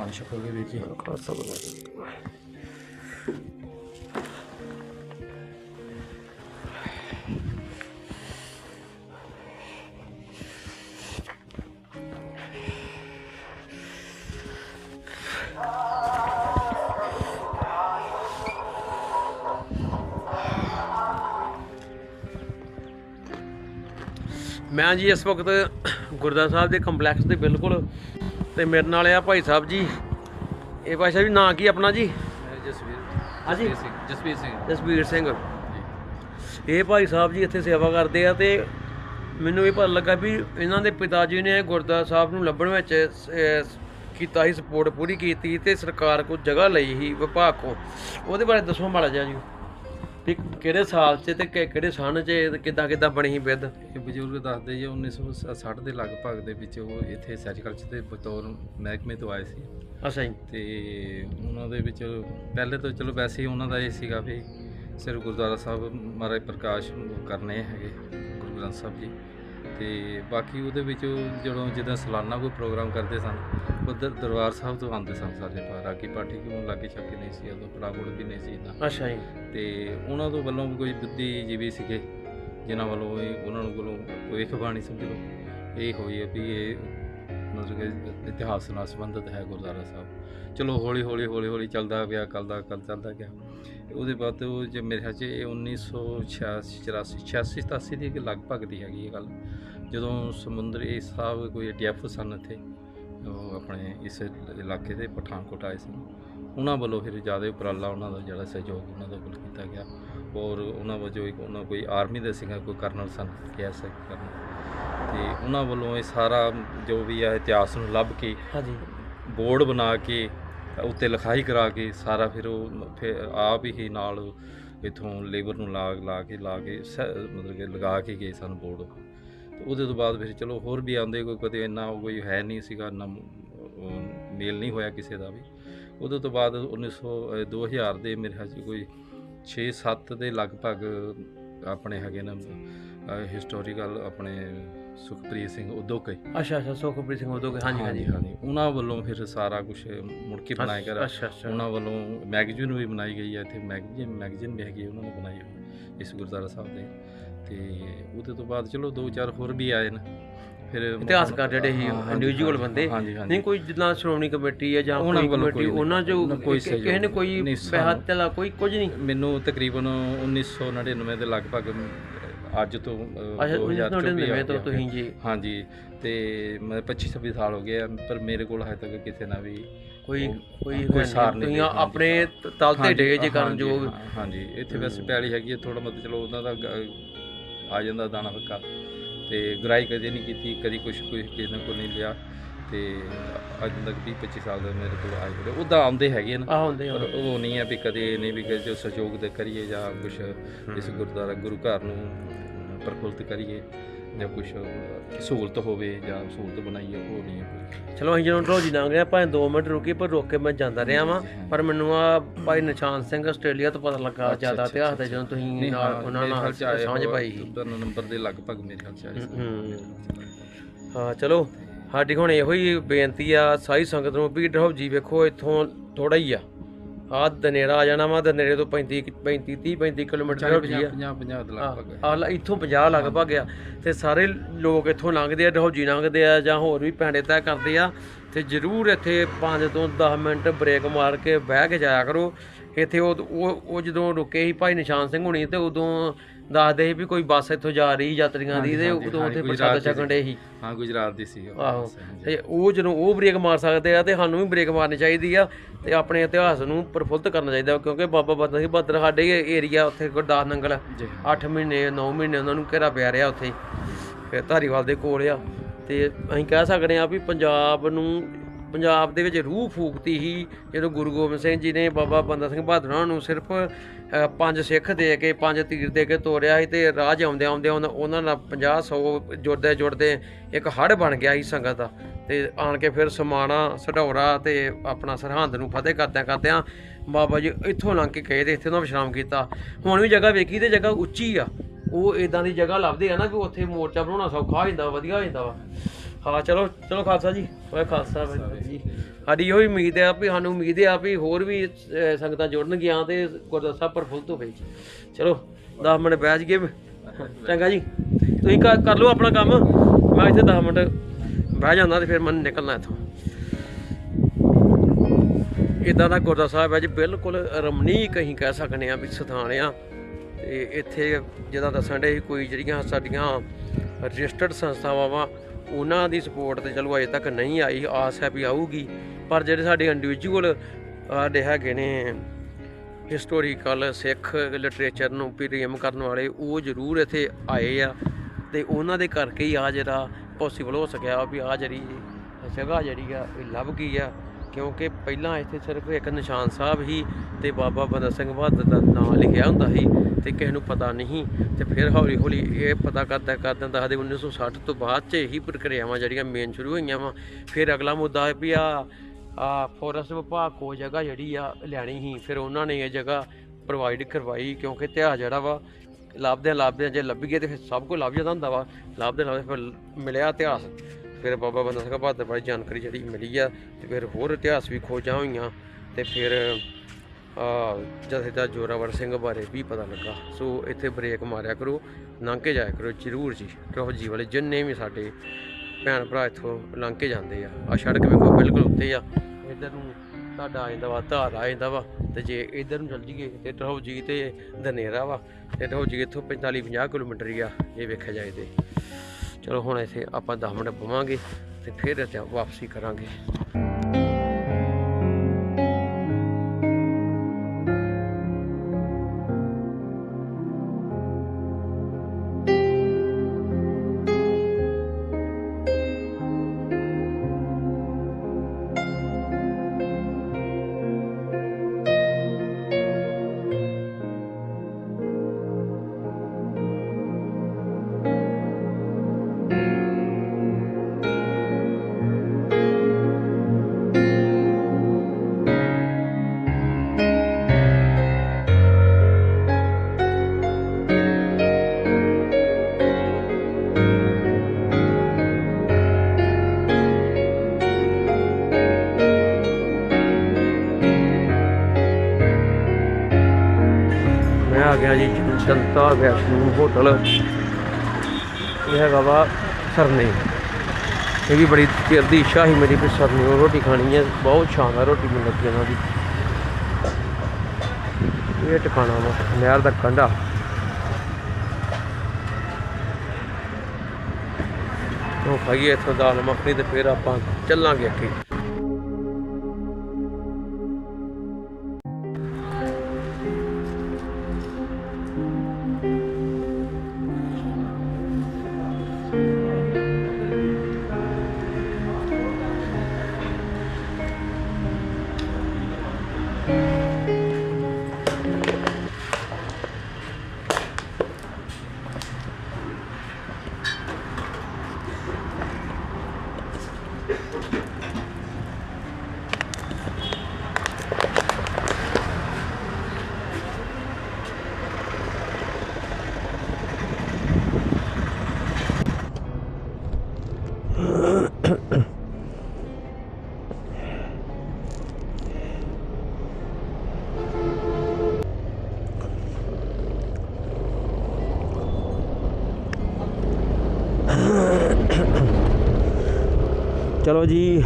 ਪਾਣੀ ਛਕੋਗੇ ਵੀਰ ਜੀ ਖਾਲਸਾ ਵਾਹਿਗੁਰੂ ਮੈਂ ਜੀ ਇਸ ਵਕਤ ਗੁਰਦੁਆਰਾ ਸਾਹਿਬ ਦੇ ਕੰਪਲੈਕਸ ਦੇ ਬਿਲਕੁਲ ਤੇ ਮੇਰੇ ਨਾਲ ਆ ਭਾਈ ਸਾਹਿਬ ਜੀ। ਇਹ ਭਾਈ ਸਾਹਿਬ ਜੀ ਨਾਂ ਕੀ ਆਪਣਾ ਜੀ? ਜਸਵੀਰ ਹਾਂਜੀ। ਸਿੰਘ ਜਸਵੀਰ ਸਿੰਘ। ਜਸਵੀਰ ਸਿੰਘ। ਇਹ ਭਾਈ ਸਾਹਿਬ ਜੀ ਇੱਥੇ ਸੇਵਾ ਕਰਦੇ ਆ ਤੇ ਮੈਨੂੰ ਇਹ ਪਤਾ ਲੱਗਾ ਵੀ ਇਹਨਾਂ ਦੇ ਪਿਤਾ ਜੀ ਨੇ ਗੁਰਦੁਆਰਾ ਸਾਹਿਬ ਨੂੰ ਲੱਭਣ ਵਿੱਚ ਕੀਤਾ ਸੀ ਸਪੋਰਟ ਪੂਰੀ ਕੀਤੀ ਤੇ ਸਰਕਾਰ ਕੋਲ ਜਗ੍ਹਾ ਲਈ ਸੀ ਵਿਭਾਗ ਕੋ ਉਹਦੇ ਬਾਰੇ ਦੱਸੋ ਮਾੜਾ ਜਿਹਾ ਜੀ। ਵੀ ਕਿਹੜੇ ਸਾਲ 'ਚ ਤੇ ਕਿ- ਕਿਹੜੇ ਸਨ 'ਚ ਤੇ ਕਿੱਦਾਂ ਕਿੱਦਾਂ ਬਣੀ ਸੀ ਬਿੱਦ ਇਹ ਬਜ਼ੁਰਗ ਦੱਸਦੇ ਜੀ 1960 ਦੇ ਲਗਭਗ ਦੇ ਵਿੱਚ ਉਹ ਇੱਥੇ ਸੈਰੀਕਲਚਰ ਦੇ ਬਤੌਰ ਮਹਿਕਮੇ ਤੋਂ ਆਏ ਸੀ। ਅੱਛਾ ਜੀ। ਤੇ ਉਹਨਾਂ ਦੇ ਵਿੱਚ ਪਹਿਲੇ ਤਾਂ ਚਲੋ ਵੈਸੇ ਹੀ ਉਹਨਾਂ ਦਾ ਇਹ ਸੀਗਾ ਵੀ ਸਿਰ ਗੁਰਦੁਆਰਾ ਸਾਹਿਬ ਮਹਾਰਾਜ ਪ੍ਰਕਾਸ਼ ਕਰਨੇ ਹੈਗੇ ਗੁਰੂ ਗ੍ਰੰਥ ਸਾਹਿਬ ਜੀ। ਤੇ ਬਾਕੀ ਉਹਦੇ ਵਿੱਚ ਜਦੋਂ ਜਿੱਦਾਂ ਸਾਲਾਨਾ ਕੋਈ ਪ੍ਰੋਗਰਾਮ ਕਰਦੇ ਸਨ ਉਧਰ ਦਰਬਾਰ ਸਾਹਿਬ ਤੋਂ ਆਉਂਦੇ ਸਨ ਸਾਡੇ ਪਾ ਰਾਗੀ ਪਾਠੀ ਕਿਉਂ ਲਾਗੇ ਛਾਕੇ ਨਹੀਂ ਸੀ ਉਦੋਂ ਪੜਾਗੁੜ ਵੀ ਨਹੀਂ ਸੀ ਇੱਦਾਂ ਅੱਛਾ ਜੀ। ਤੇ ਉਹਨਾਂ ਤੋਂ ਵੱਲੋਂ ਵੀ ਕੋਈ ਬੁੱਧੀਜੀਵੀ ਸੀਗੇ ਜਿਨ੍ਹਾਂ ਵੱਲੋਂ ਇਹ ਉਹਨਾਂ ਨੂੰ ਕੋਲੋਂ ਕੋਈ ਬਾਣੀ ਸਮਝ ਲਓ। ਇਹ ਹੋਈ ਹੈ ਵੀ ਇਹ ਮਤਲਬ ਕਿ ਇਤਿਹਾਸ ਨਾਲ ਸੰਬੰਧਿਤ ਹੈ ਗੁਰਦੁਆਰਾ ਸਾਹਿਬ। ਚਲੋ ਹੌਲੀ ਹੌਲੀ ਹੌਲੀ ਹੌਲੀ ਚੱਲਦਾ ਗਿਆ ਕੱਲਦਾ ਕੱਲ ਚੱਲਦਾ ਗਿਆ। ਉਹਦੇ ਬਾਅਦ ਉਹ ਜੇ ਮੇਰੇ ਖਿਆਲ 'ਚ ਇਹ 1986 84 86 87 ਦੀ ਲਗਭਗ ਦੀ ਹੈਗੀ ਇਹ ਗੱਲ। ਜਦੋਂ ਸਮੁੰਦਰੀ ਸਾਹਿਬ ਕੋਈ ਟੀਐਫ ਸਨ ਇੱਥੇ, ਉਹ ਆਪਣੇ ਇਸ ਇਲਾਕੇ ਦੇ ਪਠਾਨਕੋਟ ਆਏ ਸਨ ਉਹਨਾਂ ਵੱਲੋਂ ਫਿਰ ਜ਼ਿਆਦਾ ਉਪਰਾਲਾ ਉਹਨਾਂ ਦਾ ਜਿਹੜਾ ਸਹਿਯੋਗ ਉਹਨਾਂ ਦਾ ਵੱਲੋਂ ਕੀਤਾ ਗਿਆ। ਔਰ ਉਹਨਾਂ ਵਜੋਂ ਇੱਕ ਉਹਨਾਂ ਕੋਈ ਆਰਮੀ ਦੇ ਸੀਗਾ, ਕੋਈ ਕਰਨਲ ਸਨ ਕੇਐਸਆਈ ਕਰਨਲ ਤੇ ਉਹਨਾਂ ਵੱਲੋਂ ਇਹ ਸਾਰਾ ਜੋ ਵੀ ਹੈ ਇਤਿਹਾਸ ਨੂੰ ਲੱਭ ਕੇ ਹਾਂਜੀ। ਬੋਰਡ ਬਣਾ ਕੇ ਉੱਤੇ ਲਿਖਾਈ ਕਰਾ ਕੇ ਸਾਰਾ ਫਿਰ ਉਹ ਫਿਰ ਆਪ ਹੀ ਨਾਲ ਇਥੋਂ ਲੇਬਰ ਨੂੰ ਲਾ ਲਾ ਕੇ ਲਾ ਕੇ ਸੈ- ਮਤਲਬ ਕਿ ਲਗਾ ਕੇ ਗਏ ਸਨ ਬੋਰਡ। ਤੇ ਉਹਦੇ ਤੋਂ ਬਾਅਦ ਫਿਰ ਚਲੋ ਹੋਰ ਵੀ ਆਉਂਦੇ ਕੋਈ ਕਦੇ ਇੰਨਾ ਕੋਈ ਹੈ ਨਹੀਂ ਸੀਗਾ ਨਾ ਮੇਲ ਨਹੀਂ ਹੋਇਆ ਕਿਸੇ ਦਾ ਵੀ। ਉਹਦੇ ਤੋਂ ਬਾਅਦ 1900 ਅਹ 2000 ਦੇ ਮੇਰੇ ਖਿਆਲ 'ਚ ਕੋਈ 6-7 ਦੇ ਲਗਭਗ ਆਪਣੇ ਹੈਗੇ ਨੇ ਹਿਸਟੋਰੀਕਲ ਆਪਣੇ ਸੁਖਪ੍ਰੀਤ ਸਿੰਘ ਉਦੋਕੇ। ਅੱਛਾ ਅੱਛਾ ਸੁਖਪ੍ਰੀਤ ਸਿੰਘ ਉਦੋਂ ਹਾਂਜੀ ਹਾਂਜੀ ਹਾਂਜੀ। ਉਹਨਾਂ ਵੱਲੋਂ ਫਿਰ ਸਾਰਾ ਕੁਝ ਮੁੜ ਕੇ ਬਣਾਇਆ ਗਿਆ। ਅੱਛਾ ਅੱਛਾ। ਉਹਨਾਂ ਵੱਲੋਂ ਮੈਗਜ਼ੀਨ ਵੀ ਬਣਾਈ ਗਈ ਹੈ ਇੱਥੇ ਮੈਗਜ਼ੀਨ ਮੈਗਜ਼ੀਨ ਵੀ ਹੈਗੀ ਉਹਨਾਂ ਨੇ ਬਣਾਈ ਹੋਈ ਇਸ ਗੁਰਦੁਆਰਾ ਸਾਹਿਬ ਦੇ। ਤੇ ਉਹਦੇ ਤੋਂ ਬਾਅਦ ਚਲੋ ਦੋ ਚਾਰ ਹੋਰ ਵੀ ਆਏ ਨੇ। ਫਿਰ ਇਤਿਹਾਸਕਾਰ ਜਿਹੜੇ ਸੀ ਹਾਂ, ਇੰਡੀਵਿਜੂਅਲ ਬੰਦੇ। ਹਾਂਜੀ ਹਾਂਜੀ। ਨਹੀਂ ਕੋਈ ਜਿੱਦਾਂ ਸ਼੍ਰੋਮਣੀ ਕਮੇਟੀ ਹੈ ਜਾਂ ਕੋਈ ਕਮੇਟੀ। ਉਹਨਾਂ ਜੋ ਕਿਸੇ ਨੇ ਕੋਈ ਪੈਸਾ ਤੇਲਾ ਕੋਈ ਕੁਝ ਨਹੀਂ। ਮੈਨੂੰ ਤਕਰੀਬਨ 1999 ਦੇ ਲਗਭਗ ਅੱਜ ਤੋਂ ਅ, ਅੱਛਾ 2024 1999 ਤੋਂ ਆ ਗਿਆ। ਤੁਸੀਂ ਜੀ। ਹਾਂਜੀ ਤੇ ਮੈਂ 25 26 ਸਾਲ ਹੋ ਗਏ ਆ, ਪਰ ਮੇਰੇ ਕੋਲ ਹਜੇ ਤੱਕ ਕਿਸੇ ਨਾਲ ਵੀ ਕੋਈ ਕੋਈ ਕੋਈ ਹੈ ਸਾਰ ਨਹੀਂ, ਨਹੀਂ ਤੁਸੀਂ। ਆਪਣੇ ਤਲ ਤੇ ਹਾਂਜੀ, ਡੇ ਜੇ ਕਰਨ ਹਾਂਜੀ, ਜੋ ਹਾਂ, ਹਾਂਜੀ। ਇੱਥੇ ਵੈਸੇ ਪੈਲੀ ਹੈਗੀ ਹੈ ਥੋੜਾ ਮਤ ਚਲੋ ਉਹਨਾਂ ਦਾ ਗ- ਆ ਜਾਂਦਾ ਦਾਣਾ ਫੱਕਾ ਤੇ ਗਰਾਈ ਕਦੇ ਨਹੀਂ ਕੀਤੀ ਕਦੀ ਕੁਛ ਕੋਈ ਕਿਸੇ ਨੇ ਕੋਈ ਨਹੀਂ ਲਿਆ। ਤੇ ਅੱਜ ਤੱਕ 20 25 ਸਾਲ ਦਾ ਮੇਰੇ ਕੋਲ ਆਏ ਹੋਏ। ਉਹਦਾ ਆਉਂਦੇ ਹੈਗੇ ਨੇ ਆ। ਹੁੰਦੇ ਪਰ ਉਹ ਨਹੀਂ ਹੈ ਵੀ ਕਦੇ ਇਹ ਨਹੀਂ ਵੀ ਕਿ ਜੋ ਸਹਿਯੋਗ ਦੇ ਕਰੀਏ ਜਾਂ ਕੁਝ ਇਸ ਗੁਰਦੁਆਰਾ ਗੁਰੂ ਘਰ ਨੂੰ ਪ੍ਰਫੁੱਲਤ ਕਰੀਏ ਜਾਂ ਕੁਝ ਸਹੂਲਤ ਹੋਵੇ ਜਾਂ ਸਹੂਲਤ ਬਣਾਈਏ ਉਹ ਨਹੀਂ ਚਲੋ ਅਸੀਂ ਜਦੋਂ ਰੋਜੀ ਲੰਘ ਰਿਹਾ ਭਾਵੇਂ 2 ਮਿੰਟ ਰੁਕੀ ਪਰ ਰੁਕ ਕੇ ਮੈਂ ਜਾਂਦਾ ਰਿਹਾ ਵਾਂ। ਪਰ ਮੈਨੂੰ ਆ ਭਾਈ ਨਿਸ਼ਾਨ ਸਿੰਘ ਆਸਟ੍ਰੇਲੀਆ ਤੋਂ ਪਤਾ ਲੱਗਾ ਜ਼ਿਆਦਾ ਇਤਿਹਾਸ ਦੇ। ਜਦੋਂ ਤੁਸੀਂ ਉਹਨਾਂ ਨਾਲ ਹੋਏ ਪਾਈ ਸੀ। ਦੋ ਨੰਬਰ ਦੇ ਲਗਭਗ ਮੇਰੇ ਖਿਆਲ ਚ ਸੀ। ਹੂੰ। ਚਲੋ ਸਾਡੀ ਹੁਣ ਇਹੋ ਹੀ ਬੇਨਤੀ ਆ ਸਾਰੀ ਸੰਗਤ ਨੂੰ ਵੀ ਡਰਹੌਜੀ ਵੇਖੋ ਇੱਥੋਂ ਥੋੜਾ ਹੀ ਆ। ਆ ਦਨੇਰਾ ਆ ਜਾਣਾ ਵਾ ਦਨੇਰੇ ਤੋਂ 35 35 30 35 ਕਿਲੋਮੀਟਰ ਆ 50 50 ਦੇ ਲਗਭਗ। ਆ ਇੱਥੋਂ 50 ਲਗਭਗ ਆ ਤੇ ਸਾਰੇ ਲੋਕ ਇੱਥੋਂ ਲੰਘਦੇ ਆ ਡਹੌਜੀ ਲੰਘਦੇ ਆ ਜਾਂ ਹੋਰ ਵੀ ਪੈਂਡੇ ਤੈਅ ਕਰਦੇ ਆ। ਤੇ ਜ਼ਰੂਰ ਇੱਥੇ 5 ਤੋਂ 10 ਮਿੰਟ ਬ੍ਰੇਕ ਮਾਰ ਕੇ ਬਹਿ ਕੇ ਜਾਇਆ ਕਰੋ। ਇੱਥੇ ਉਹ ਉਹ ਉਹ ਜਦੋਂ ਰੁਕੇ ਸੀ ਭਾਈ ਨਿਸ਼ਾਨ ਸਿੰਘ ਹੁਣੀ ਤੇ ਉਦੋਂ ਦੱਸਦੇ ਸੀ ਵੀ ਕੋਈ ਬੱਸ ਇੱਥੋਂ ਜਾ ਰਹੀ ਯਾਤਰੀਆਂ ਦੀ ਤੇ ਉਦੋਂ ਉੱਥੇ ਪ੍ਰਸ਼ਾਦ ਦੀ ਛਕਣ ਡੇ ਸੀ। ਹਾਂ ਗੁਜਰਾਤ ਦੀ ਸੀ ਆਹੋ। ਤੇ ਉਹ ਜਦੋਂ ਉਹ ਬ੍ਰੇਕ ਮਾਰ ਸਕਦੇ ਆ ਤੇ ਸਾਨੂੰ ਵੀ ਬ੍ਰੇਕ ਮਾਰਨੀ ਚਾਹੀਦੀ ਆ ਤੇ ਆਪਣੇ ਇਤਿਹਾਸ ਨੂੰ ਪ੍ਰਫੁੱਲਤ ਕਰਨਾ ਚਾਹੀਦਾ ਕਿਉਂਕਿ ਬਾਬਾ ਬੰਦਾ ਸਿੰਘ ਬਹਾਦਰ ਸਾਡੇ ਏਰੀਆ ਉੱਥੇ ਗੁਰਦਾਸ ਨੰਗਲ। ਜੀ 8 ਮਹੀਨੇ 9 ਮਹੀਨੇ ਉਹਨਾਂ ਨੂੰ ਘੇਰਾ ਪਿਆ ਰਿਹਾ ਉੱਥੇ। ਫਿਰ ਧਾਰੀਵਾਲ ਦੇ ਕੋਲ ਆ। ਤੇ ਅਸੀਂ ਕਹਿ ਸਕਦੇ ਆ ਵੀ ਪੰਜਾਬ ਨੂੰ ਪੰਜਾਬ ਦੇ ਵਿੱਚ ਰੂਹ ਫੂਕਤੀ ਸੀ ਜਦੋਂ ਗੁਰੂ ਗੋਬਿੰਦ ਸਿੰਘ ਜੀ ਨੇ ਬਾਬਾ ਬੰਦਾ ਸਿੰਘ ਬਹਾਦਰਾਂ ਨੂੰ ਸਿਰਫ ਪੰਜ ਸਿੱਖ ਦੇ ਕੇ, ਪੰਜ ਤੀਰ ਦੇ ਕੇ ਤੋਰਿਆ ਸੀ ਤੇ ਰਾਜ 'ਚ ਆਉਂਦੇ ਆਉਂਦੇ ਉਹਨਾਂ ਨਾਲ 50 100 ਜੁੜਦੇ ਜੁੜਦੇ ਇੱਕ ਹੜ ਬਣ ਗਿਆ ਸੀ ਸੰਗਤ ਦਾ ਤੇ ਆਣ ਕੇ ਫਿਰ ਸਮਾਣਾ, ਸਢੌਰਾ ਤੇ ਆਪਣਾ ਸਰਹੰਦ ਨੂੰ ਫਤਿਹ ਕਰਦਿਆਂ ਕਰਦਿਆਂ ਬਾਬਾ ਜੀ ਇੱਥੋਂ ਲੰਘ ਕੇ ਗਏ ਤੇ ਇੱਥੇ ਉਹਨਾਂ ਵਿਸ਼ਰਾਮ ਕੀਤਾ। ਹੁਣ ਵੀ ਜਗ੍ਹਾ ਵੇਖੀ ਤੇ ਜਗ੍ਹਾ ਉੱਚੀ ਆ। ਉਹ ਇਦਾਂ ਦੀ ਜਗ੍ਹਾ ਲੱਭਦੇ ਆ ਨਾ ਕਿ ਉੱਥੇ ਮੋਰਚਾ ਬਣਾਉਣਾ ਸੌਖਾ ਹੋ ਜਾਂਦਾ, ਵਧੀਆ ਹੋ ਜਾਂਦਾ ਵਾ। ਹਾਂ ਚਲੋ ਚਲੋ ਖਾਲਸਾ ਜੀ ਓਏ ਖਾਲਸਾ ਵਾਹਿਗੁਰੂ ਜੀ। ਸਾਡੀ ਇਹੋ ਹੀ ਉਮੀਦ ਆ ਵੀ ਸਾਨੂੰ ਉਮੀਦ ਆ ਵੀ ਹੋਰ ਵੀ ਅਹ, ਸੰਗਤਾਂ ਜੁੜਨਗੀਆਂ ਤੇ ਗੁਰਦੁਆਰਾ ਸਾਹਿਬ ਪ੍ਰਫੁੱਲਤ ਹੋਵੇ ਚਲੋ 10 ਮਿੰਟ ਬੈਠ ਗਏ ਚੰਗਾ ਜੀ ਤੁਸੀਂ ਕਰ ਕਰ ਲਓ ਆਪਣਾ ਕੰਮ। ਮੈਂ ਇੱਥੇ 10 ਮਿੰਟ ਬਹਿ ਜਾਂਦਾ ਤੇ ਫਿਰ ਮੈਂ ਨਿਕਲਣਾ ਇੱਥੋਂ। ਇਦਾਂ ਦਾ ਗੁਰਦੁਆਰਾ ਸਾਹਿਬ ਹੈ ਜੀ ਬਿਲਕੁਲ ਰਮਣੀਕ ਅਸੀਂ ਕਹਿ ਸਕਦੇ ਆ ਵੀ ਸਥਾਨ ਆ। ਤੇ ਇੱਥੇ ਜਿਹਦਾ ਦੱਸਣ ਦੇ ਕੋਈ ਜਿਹੜੀਆਂ ਸਾਡੀਆਂ ਰਜਿਸਟਰਡ ਸੰਸਥਾਵਾਂ ਵਾ ਉਹਨਾਂ ਦੀ ਸਪੋਰਟ ਤੇ ਚਲੋ ਅਜੇ ਤੱਕ ਨਹੀਂ ਆਈ, ਆਸ ਹੈ ਵੀ ਆਊਗੀ। ਪਰ ਜਿਹੜੇ ਸਾਡੇ ਇੰਡੀਵਿਜੂਅਲ ਸਾਡੇ ਹੈਗੇ ਨੇ ਹਿਸਟੋਰੀਕਲ ਸਿੱਖ ਲਿਟਰੇਚਰ ਨੂੰ ਪ੍ਰੇਮ ਕਰਨ ਵਾਲੇ, ਉਹ ਜ਼ਰੂਰ ਇੱਥੇ ਆਏ ਆ। ਤੇ ਉਹਨਾਂ ਦੇ ਕਰਕੇ ਹੀ ਆ ਜਿਹੜਾ ਪੋਸੀਬਲ ਹੋ ਸਕਿਆ ਵੀ ਆ ਜਿਹੜੀ ਜਗ੍ਹਾ ਜਿਹੜੀ ਆ, ਇਹ ਲੱਭ ਗਈ ਆ। ਕਿਉਂਕਿ ਪਹਿਲਾਂ ਇੱਥੇ ਸਿਰਫ ਇੱਕ ਨਿਸ਼ਾਨ ਸਾਹਿਬ ਹੀ ਤੇ ਬਾਬਾ ਬੰਦਾ ਸਿੰਘ ਬਹਾਦਰ ਦਾ ਨਾਮ ਲਿਖਿਆ ਹੁੰਦਾ ਸੀ ਤੇ ਕਿਸੇ ਨੂੰ ਪਤਾ ਨਹੀਂ ਤੇ ਫਿਰ ਹੌਲੀ ਹੌਲੀ ਇਹ ਪਤਾ ਕਰਦਾ ਕਰਦਾ ਦੱਸਦੇ 1960 ਤੋਂ ਬਾਅਦ ਚ ਇਹੀ ਪ੍ਰਕਿਰਿਆਵਾਂ ਜਿਹੜੀਆਂ ਮੇਨ ਸ਼ੁਰੂ ਹੋਈਆਂ ਵਾ। ਫਿਰ ਅਗਲਾ ਮੁੱਦਾ ਹੈ ਵੀ ਆ ਆ ਫੋਰੈਸਟ ਵਿਭਾਗ ਕੋ ਜਗ੍ਹਾ ਜਿਹੜੀ ਆ ਲੈਣੀ ਸੀ, ਫਿਰ ਉਹਨਾਂ ਨੇ ਇਹ ਜਗ੍ਹਾ ਪ੍ਰੋਵਾਈਡ ਕਰਵਾਈ ਕਿਉਂਕਿ ਇਤਿਹਾਸ ਜਿਹੜਾ ਵਾ ਲੱਭਦੇ ਲੱਭਦੇ ਜੇ ਲੱਭ ਗਏ ਤੇ ਫਿਰ ਸਭ ਕੁਝ ਲੱਭ ਜਾਂਦਾ ਹੁੰਦਾ ਵਾ। ਲੱਭਦੇ ਲੱਭਦੇ ਫਿਰ ਮਿਲਿਆ ਇਤਿਹਾਸ। ਫਿਰ ਬਾਬਾ ਬੰਦਾ ਸਿੰਘ ਬਹਾਦਰ ਬਾਰੇ ਜਾਣਕਾਰੀ ਜਿਹੜੀ ਮਿਲੀ ਆ ਤੇ ਫਿਰ ਹੋਰ ਇਤਿਹਾਸ ਵੀ ਖੋਜਾਂ ਹੋਈਆਂ ਤੇ ਫਿਰ ਜਥੇਦਾਰ ਜੋਰਾਵਰ ਸਿੰਘ ਬਾਰੇ ਵੀ ਪਤਾ ਲੱਗਾ। ਸੋ ਇੱਥੇ ਬ੍ਰੇਕ ਮਾਰਿਆ ਕਰੋ, ਲੰਘ ਕੇ ਜਾਇਆ ਕਰੋ ਜ਼ਰੂਰ ਜੀ। ਰਹੋ ਜੀ ਵਾਲੇ ਜਿੰਨੇ ਵੀ ਸਾਡੇ ਭੈਣ ਭਰਾ ਇੱਥੋਂ ਲੰਘ ਕੇ ਜਾਂਦੇ ਆ। ਆ ਸੜਕ ਵੇਖੋ ਬਿਲਕੁਲ ਉੱਤੇ ਆ। ਇੱਧਰ ਨੂੰ ਤੁਹਾਡਾ ਆ ਜਾਂਦਾ ਵਾ, ਧਾਰ ਆ ਜਾਂਦਾ ਵਾ। ਤੇ ਜੇ ਇੱਧਰ ਨੂੰ ਚੱਲ ਜੀਏ ਤੇ ਜੀ ਤੇ ਦਨੇਰਾ ਵਾ। ਤੇ ਜੀ ਇੱਥੋਂ 45 50 ਕਿਲੋਮੀਟਰ ਹੀ ਆ ਇਹ ਵੇਖਿਆ ਜਾਏ ਤੇ। ਚਲੋ ਹੁਣ ਇੱਥੇ ਆਪਾਂ 10 ਮਿੰਟ ਬਵਾਂਗੇ ਤੇ ਫਿਰ ਇੱਥੇ ਵਾਪਸੀ ਕਰਾਂਗੇ। ਜਨਤਾ ਵੈਸ਼ਨੂ ਹੋਟਲ। ਇਹ ਹੈਗਾ ਵਾ ਸਰਨੇ। ਇਹ ਵੀ ਬੜੀ ਚਿਰ ਦੀ ਇੱਛਾ ਸੀ ਮੇਰੀ ਵੀ ਸਰਨੇ ਨੂੰ ਰੋਟੀ ਖਾਣੀ ਹੈ ਬਹੁਤ ਸ਼ਾਨਦਾਰ ਰੋਟੀ ਮਿਲ ਲੱਗੀ ਉਹਨਾਂ ਦੀ। ਇਹ ਟਿਕਾਣਾ ਵਾ, ਨਹਿਰ ਦਾ ਕੰਢਾ। ਉਹ ਖਾਈਏ ਇੱਥੋਂ ਦਾਲ ਮੱਖਣੀ ਤੇ ਫਿਰ ਆਪਾਂ ਚੱਲਾਂਗੇ ਅੱਗੇ। ਚਲੋ ਜੀ।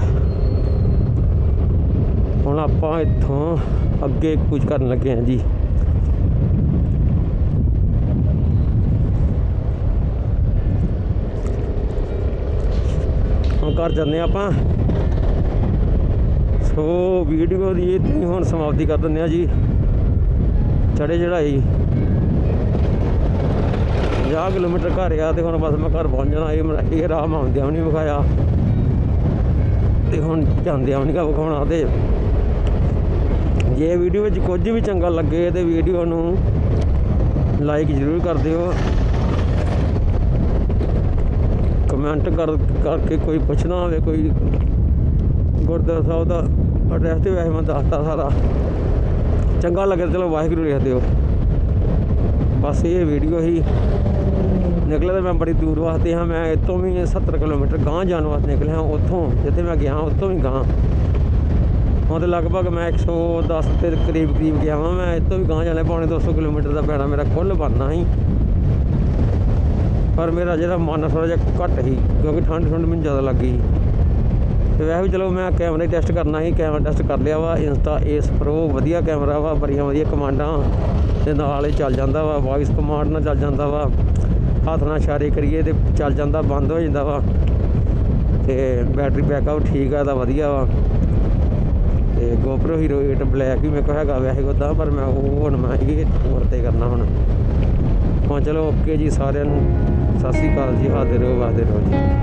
ਹੁਣ ਆਪਾਂ ਇੱਥੋਂ ਅੱਗੇ ਕੁਝ ਕਰਨ ਲੱਗੇ ਹਾਂ ਜੀ। ਹੁਣ ਘਰ ਜਾਂਦੇ ਹਾਂ ਆਪਾਂ। ਸੋ ਵੀਡੀਓ ਦੀ ਇੱਥੇ ਹੁਣ ਸਮਾਪਤੀ ਕਰ ਦਿੰਦੇ ਆ ਜੀ। ਚੜੇ ਚੜਾਈ 50 ਕਿਲੋਮੀਟਰ ਘਰ ਆ ਤੇ ਹੁਣ ਬਸ ਮੈਂ ਘਰ ਪਹੁੰਚ ਜਾਣਾ। ਇਹ ਇਹ ਰਾਹ ਮੈਂ ਆਉਂਦਿਆਂ ਵੀ ਨਹੀਂ ਵਿਖਾਇਆ। ਤੇ ਹੁਣ ਜਾਂਦਿਆਂ ਵੀ ਵਿਖਾਉਣਾ ਤੇ। ਜੇ ਵੀਡੀਓ ਵਿੱਚ ਕੁਝ ਵੀ ਚੰਗਾ ਲੱਗੇ ਤੇ ਵੀਡੀਓ ਨੂੰ ਲਾਈਕ ਜ਼ਰੂਰ ਕਰ ਦਿਓ। ਕਮੈਂਟ ਕਰ, ਕਰਕੇ ਕੋਈ ਪੁੱਛਣਾ ਹੋਵੇ, ਕੋਈ ਗੁਰਦੁਆਰਾ ਸਾਹਿਬ ਦਾ ਐਡਰੈਸ ਤੇ ਵੈਸੇ ਮੈਂ ਦੱਸਤਾ ਸਾਰਾ। ਚੰਗਾ ਲੱਗੇ ਚਲੋ ਵਾਹਿਗੁਰੂ ਲਿਖ ਦਿਓ। ਬਸ ਇਹ ਵੀਡੀਓ ਹੀ। ਨਿਕਲਿਆ ਤਾਂ ਮੈਂ ਬੜੀ ਦੂਰ ਵਾਸਤੇ ਹਾਂ, ਮੈਂ ਇੱਥੋਂ ਵੀ 70 ਕਿਲੋਮੀਟਰ ਗਾਂਹ ਜਾਣ ਵਾਸਤੇ ਨਿਕਲਿਆ ਉੱਥੋਂ, ਜਿੱਥੇ ਮੈਂ ਗਿਆ ਉੱਥੋਂ ਵੀ ਗਾਂਹ। ਹੁਣ ਤੇ ਲਗਭਗ ਮੈਂ 110 ਦੇ ਕਰੀਬ ਕਰੀਬ ਗਿਆ ਵਾਂ, ਮੈਂ ਇੱਥੋਂ ਵੀ ਗਾਂਹ ਜਾਣਾ ਪੌਣੇ 200 ਕਿਲੋਮੀਟਰ ਦਾ ਪੈਣਾ ਮੇਰਾ ਕੁੱਲ ਬਣਨਾ ਸੀ। ਪਰ ਮੇਰਾ ਜਿਹੜਾ ਮਨ ਥੋੜਾ ਜਿਹਾ ਘੱਟ ਸੀ, ਕਿਉਂਕਿ ਠੰਡ ਠੰਡ ਮੈਨੂੰ ਜ਼ਿਆਦਾ ਲੱਗੀ ਤੇ ਵੈਸੇ ਵੀ ਚਲੋ ਮੈਂ ਕੈਮਰੇ ਟੈਸਟ ਕਰਨਾ ਸੀ, ਕੈਮਰਾ ਟੈਸਟ ਕਰ ਲਿਆ ਵਾ, ਇੰਸਟਾ ਏਸ ਪ੍ਰੋ ਵਧੀਆ ਕੈਮਰਾ ਵਾ, ਬੜੀਆਂ ਵਧੀਆ ਕਮਾਂਡਾਂ, ਤੇ ਨਾਲ ਹੀ ਚੱਲ ਜਾਂਦਾ ਵਾ ਵਾਇਸ ਕਮਾਂਡ ਨਾਲ ਚੱਲ ਜਾਂਦਾ ਵਾ। ਹੱਥ ਨਾਲ ਇਸ਼ਾਰੇ ਕਰੀਏ ਤੇ ਚੱਲ ਜਾਂਦਾ, ਬੰਦ ਹੋ ਜਾਂਦਾ ਵਾ। ਤੇ ਬੈਟਰੀ ਬੈਕਅਪ ਠੀਕ ਆ ਤਾਂ ਵਧੀਆ ਵਾ। ਤੇ GoPro Hero 8 ਬਲੈਕ ਵੀ ਮੇਰੇ ਕੋਲ ਹੈਗਾ ਵੈਸੇ ਉਦਾਂ ਪਰ ਮੈਂ ਉਹ ਹੁਣ ਮੈਂ ਇਹ ਵਰਤੇ ਕਰਨਾ ਹੁਣ। ਹਾਂ ਚਲੋ ਓਕੇ ਜੀ, ਸਾਰਿਆਂ ਨੂੰ ਸਤਿ ਸ਼੍ਰੀ ਅਕਾਲ ਜੀ ਹਾਜ਼ਰ ਰਹੋ ਵਾਦੇ ਰਹੋ ਜੀ।